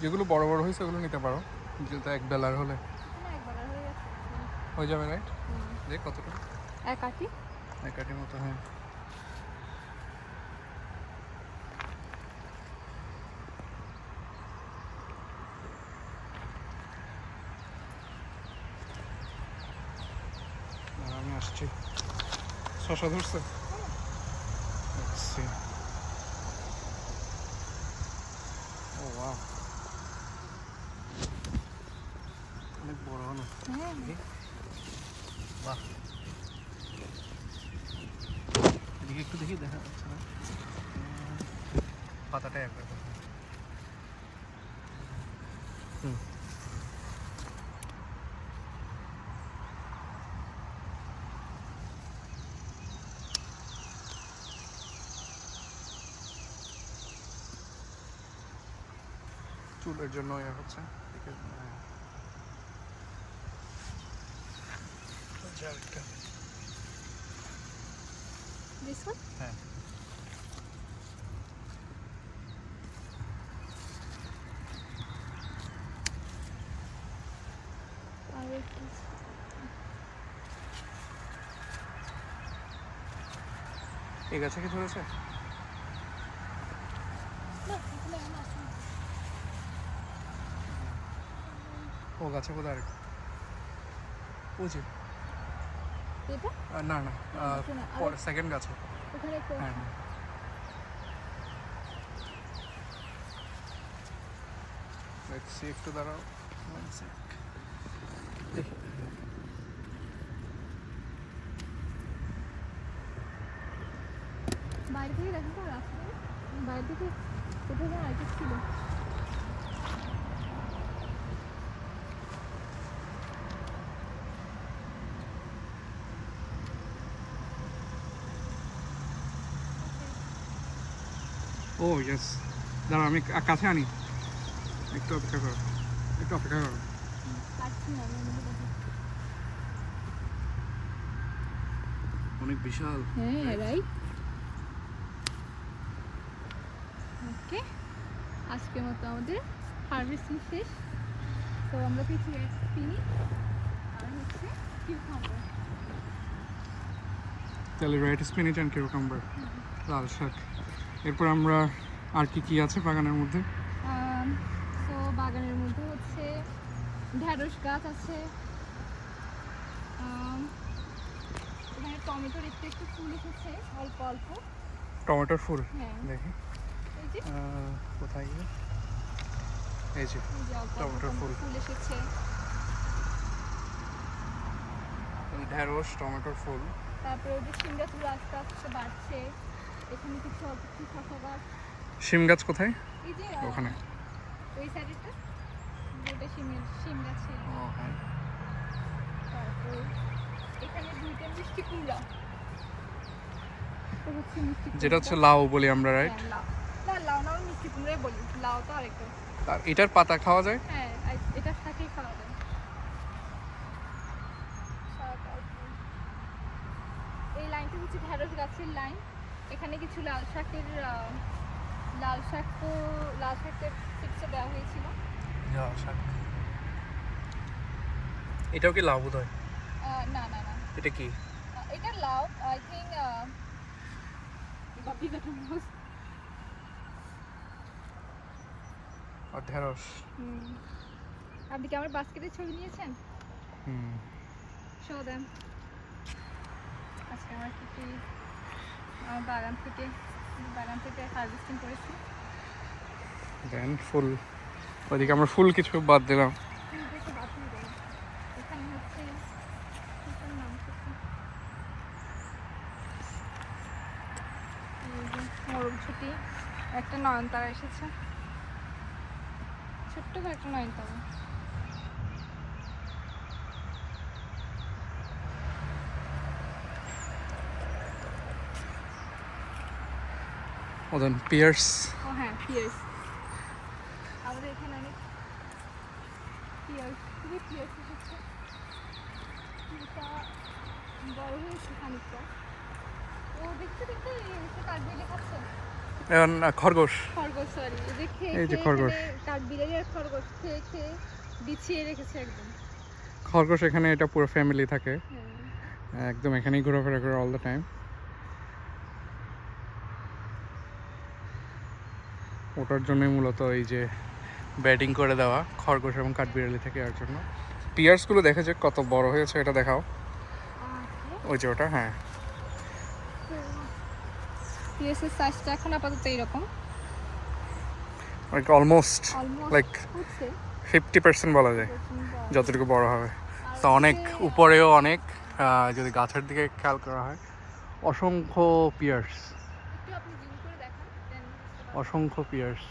যেগুলো বড় বড় হয়েছে ওগুলো নিতে পারো। যেটা এক বেলার হলে। হয়ে যাবে রাইট। দেখ কতটা। এক আটি। এক কাঠির মতো হ্যাঁ। আমি আসছি। শশা ধরছে? অনেক বড় হলো। হ্যাঁ। বাহ। এদিকে একটু দেখি দেখা যাচ্ছে না। পাতাটা একবার চুলের জন্য ইয়ে হচ্ছে। এদিকে, হ্যাঁ। ওয়ান হ্যাঁ। এই গাছে কি ধরেছে না এখানে এখন আসুন ও গাছে ও যে। এটা? না না সেকেন্ড গাছে। হ্যাঁ হ্যাঁ। দেখছি একটু দাঁড়াও। বাইরে থেকে দেখো তো রাস্তা বাইরে থেকে কোথাও যেন আইটেম ছিল। ও ইয়েস দাঁড়াও আমি কাছে আনি। একটু অপেক্ষা করো। একটু অপেক্ষা করো। অনেক বিশাল। হ্যাঁ রাইট ওকে। আজকের মতো আমাদের হারভেস্টিং শেষ। তো আমরা কিছু চিনি আর হচ্ছে কিউকাম্বার তাহলে রাইট স্পিনিচ অ্যান্ড কিউকাম্বার লাল শাক। এরপর আমরা আর কি কি আছে বাগানের মধ্যে? তো বাগানের মধ্যে হচ্ছে ঢেঁড়স গাছ আছে। এখানে টমেটোর একটু একটু ফুল এসেছে অল্প অল্প। টমেটোর ফুল? হ্যাঁ। দেখি। কোথায় এই যে টমেটোর ফুল। ফুল এসেছে। ঢেঁড়স টমেটোর ফুল। তারপরে ওই যে গাছগুলো আস্তে আস্তে বাড়ছে। এখানে কিছু অল্প কিছু শসা গাছ শিম গাছ কোথায়? এই যে ওখানে। ওই শিম গাছে। ও হ্যাঁ। তারপর এখানে দুইটা মিষ্টি কুমড়া। যেটা হচ্ছে লাউ বলি আমরা রাইট হ্যাঁ, লাউ। না লাউ না মিষ্টি কুমড়াই বলি। লাউ তো আরেকটা। এটার পাতা খাওয়া যায়? হ্যাঁ সাথেই খাওয়া যায়। এই লাইনটা হচ্ছে ঢেঁড়স গাছের লাইন। এখানে কিছু লাল শাকের লাল শাক তো লাল শাকের চিপসে দেওয়া হয়েছিল। লাল শাক। এটাও কি লাউ বোধ হয় আহ, না না না। এটা কি? এটা লাউ আই থিঙ্ক আর ঢেঁড়স। আপনি কি আমার বাস্কেটের ছবি নিয়েছেন? হুম। শো দেন আজকে আমার কি আমার বাগান থেকে বাগান থেকে হারভেস্টিং করেছি। দেন ফুল ওইদিকে আমরা ফুল কিছু বাদ দিলাম। মোরগ ছুটি একটা নয়নতারা এসেছে। ছোট্ট করে একটা নয়নতারা। ওদেন পিয়ার্স ও হ্যাঁ পিয়ার্স আমাদের এখানে অনেক পিয়ার্স খুবই পিয়ার্স ফুলটা বড় হয়েছে খানিকটা। ও দেখতে দেখতে কাঠ এখন খরগোশ। খরগোশ সরি এই যে এই যে খরগোশ। এখানে কাঠ বিড়ালি আর খরগোশ খেয়ে খেয়ে বিছিয়ে রেখেছে একদম। খরগোশ এখানে এটা পুরো ফ্যামিলি থাকে। হ্যাঁ। একদম এখানেই ঘোরাফেরা করে অল দ্য টাইম ওটার জন্যই মূলত এই যে ব্যাটিং করে দেওয়া খরগোশ এবং কাঠবিড়ালি থেকে আর জন্য। পিয়ার্সগুলো দেখেছে কত বড় হয়েছে এটা দেখাও। ওই যে ওটা হ্যাঁ। সাইজটা এখন আপাতত এইরকম লাইক অলমোস্ট হচ্ছে ফিফটি পার্সেন্ট বলা যায় যতটুকু বড় হবে। তো অনেক উপরেও অনেক যদি গাছের দিকে খেয়াল করা হয়। অসংখ্য পিয়ার্স আছে পিয়ার্স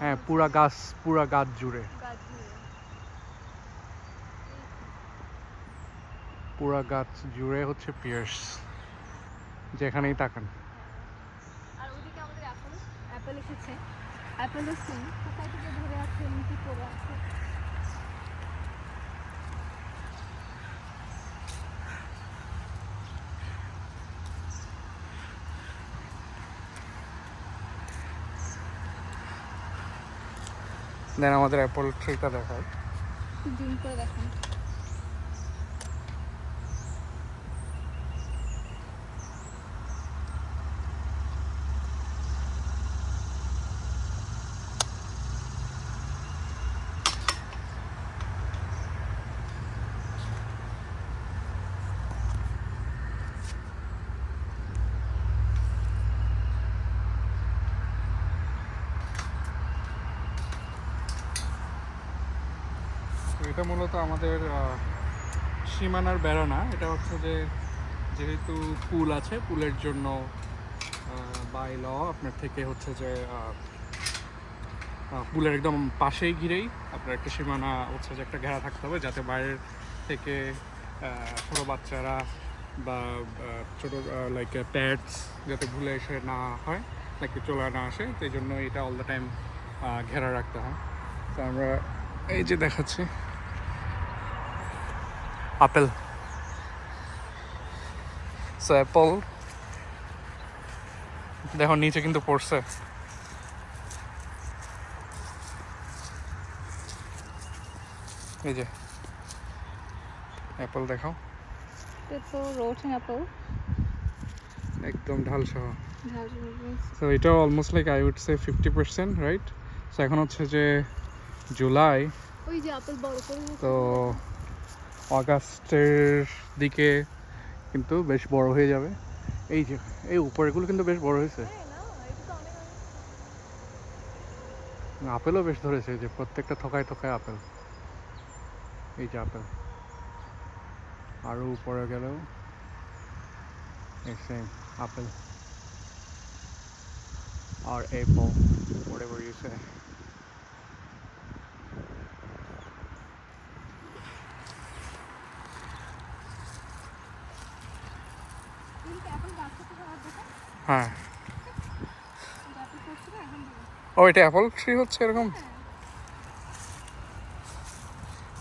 হ্যাঁ পুরা গাছ পুরা গাছ জুড়ে। পুরা গাছ জুড়ে হচ্ছে পিয়ার্স যেখানেই তাকান। আর ওইদিকে আমাদের অ্যাপেল অ্যাপেল এসেছে। অ্যাপেলও সেম কোথায় থেকে ধরে আছে পড়ে আছে। দেন আমাদের অ্যাপল ট্রিটা দেখায় জুম করে দেখেন। এটা মূলত আমাদের সীমানার বেড়া না, এটা হচ্ছে যে যেহেতু পুল আছে, পুলের জন্য বাই ল আপনার থেকে হচ্ছে যে পুলের একদম পাশেই ঘিরেই আপনার একটা সীমানা হচ্ছে যে একটা ঘেরা থাকতে হবে যাতে বাইরের থেকে ছোটো বাচ্চারা বা ছোটো লাইক প্যাডস যাতে ভুলে এসে না হয়, নাকি চলে না আসে, সেই জন্য এটা অল দ্য টাইম ঘেরা রাখতে হয়। তো আমরা এই যে দেখাচ্ছি আপেল সো অ্যাপল দেখো নিচে কিন্তু পড়ছে। এই যে অ্যাপল দেখাও। একদম ঢাল সহ। সো এটা almost like I would say fifty percent right so এখন হচ্ছে যে জুলাই তো অগাস্টের দিকে কিন্তু বেশ বড় হয়ে যাবে। এই যে, এই উপরেগুলো কিন্তু বেশ বড় হয়েছে। হ্যাঁ আপেলও বেশ ধরেছে যে প্রত্যেকটা থকায় থকায় আপেল। এই যে আপেল। আরও উপরে গেলেও সেম আপেল। আর apple whatever you say কিন্তু অ্যাপেল গাছ থেকে খারাপ দেখেন হ্যাঁ। এখন ও, এটা অ্যাপল ট্রি হচ্ছে এরকম?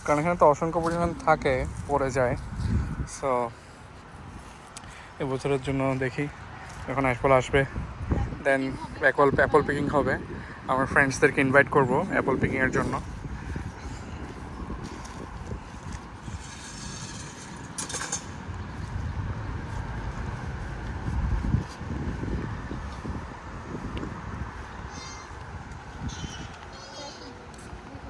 কারণ এখানে তো অসংখ্য পরিমাণ থাকে, পড়ে যায়। সো এবছরের জন্য দেখি যখন অ্যাপল আসবে। দেন অ্যাপল অ্যাপল পিকিং হবে। আমার ফ্রেন্ডসদেরকে ইনভাইট করব অ্যাপল পিকিংয়ের জন্য।